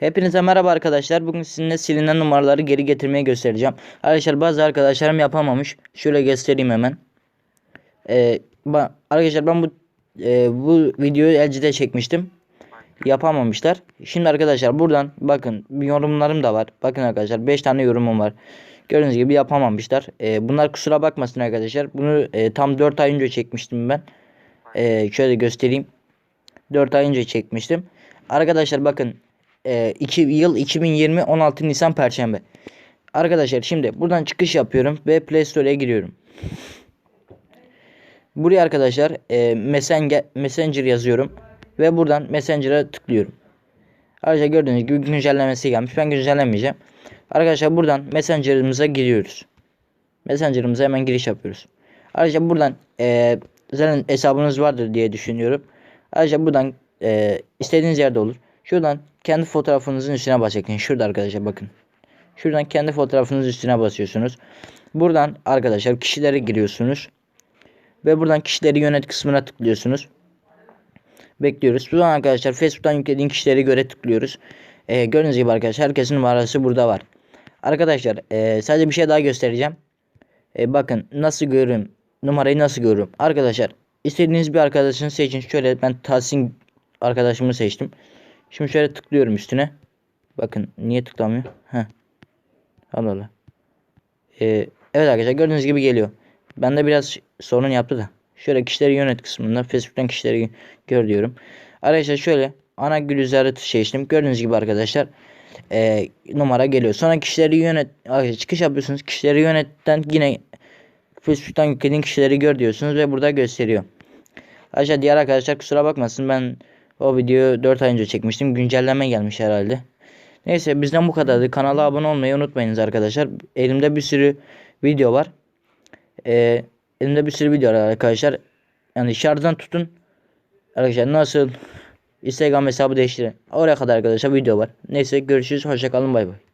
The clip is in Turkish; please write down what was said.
Hepinize merhaba arkadaşlar. Bugün sizinle silinen numaraları geri getirmeyi göstereceğim. Arkadaşlar bazı arkadaşlarım yapamamış. Şöyle göstereyim hemen. Ee, ba- arkadaşlar ben bu e, bu videoyu LG'de çekmiştim. Yapamamışlar. Şimdi arkadaşlar buradan bakın yorumlarım da var. Bakın arkadaşlar 5 tane yorumum var. Gördüğünüz gibi yapamamışlar. Ee, bunlar kusura bakmasın arkadaşlar. Bunu e, tam 4 ay önce çekmiştim ben. Ee, şöyle göstereyim. 4 ay önce çekmiştim. Arkadaşlar bakın e, 2 yıl 2020 16 Nisan Perşembe. Arkadaşlar şimdi buradan çıkış yapıyorum ve Play Store'ya giriyorum. Buraya arkadaşlar e, Messenger, Messenger yazıyorum ve buradan Messenger'a tıklıyorum. Arkadaşlar gördüğünüz gibi güncellemesi gelmiş. Ben güncellemeyeceğim. Arkadaşlar buradan Messenger'ımıza giriyoruz. Messenger'ımıza hemen giriş yapıyoruz. Ayrıca buradan e, zaten hesabınız vardır diye düşünüyorum. Ayrıca buradan e, istediğiniz yerde olur. Şuradan kendi fotoğrafınızın üstüne basın. Şurada arkadaşlar bakın. Şuradan kendi fotoğrafınızın üstüne basıyorsunuz. Buradan arkadaşlar kişilere giriyorsunuz. Ve buradan kişileri yönet kısmına tıklıyorsunuz. Bekliyoruz. Buradan arkadaşlar Facebook'tan yüklediğin kişileri göre tıklıyoruz. E, gördüğünüz gibi arkadaşlar herkesin numarası burada var. Arkadaşlar e, sadece bir şey daha göstereceğim. E, bakın nasıl görürüm. Numarayı nasıl görürüm. Arkadaşlar istediğiniz bir arkadaşını seçin. Şöyle ben Tahsin arkadaşımı seçtim. Şimdi şöyle tıklıyorum üstüne. Bakın niye tıklamıyor? Heh. Allah Allah. E, evet arkadaşlar gördüğünüz gibi geliyor. Bende biraz sorun yaptı da. Şöyle kişileri yönet kısmında Facebook'tan kişileri gör diyorum. Arkadaşlar şöyle ana gülüzarı seçtim. Gördüğünüz gibi arkadaşlar e, numara geliyor. Sonra kişileri yönet arkadaşlar çıkış yapıyorsunuz. Kişileri yönetten yine Facebook'tan yüklediğin kişileri gör diyorsunuz ve burada gösteriyor. Arkadaşlar diğer arkadaşlar kusura bakmasın ben o videoyu 4 ay önce çekmiştim. Güncelleme gelmiş herhalde. Neyse bizden bu kadardı. Kanala abone olmayı unutmayınız arkadaşlar. Elimde bir sürü video var. Ee, elimde bir sürü video var arkadaşlar. Yani şarjdan tutun. Arkadaşlar nasıl Instagram hesabı değiştirin. Oraya kadar arkadaşlar video var. Neyse görüşürüz. Hoşçakalın bay bay.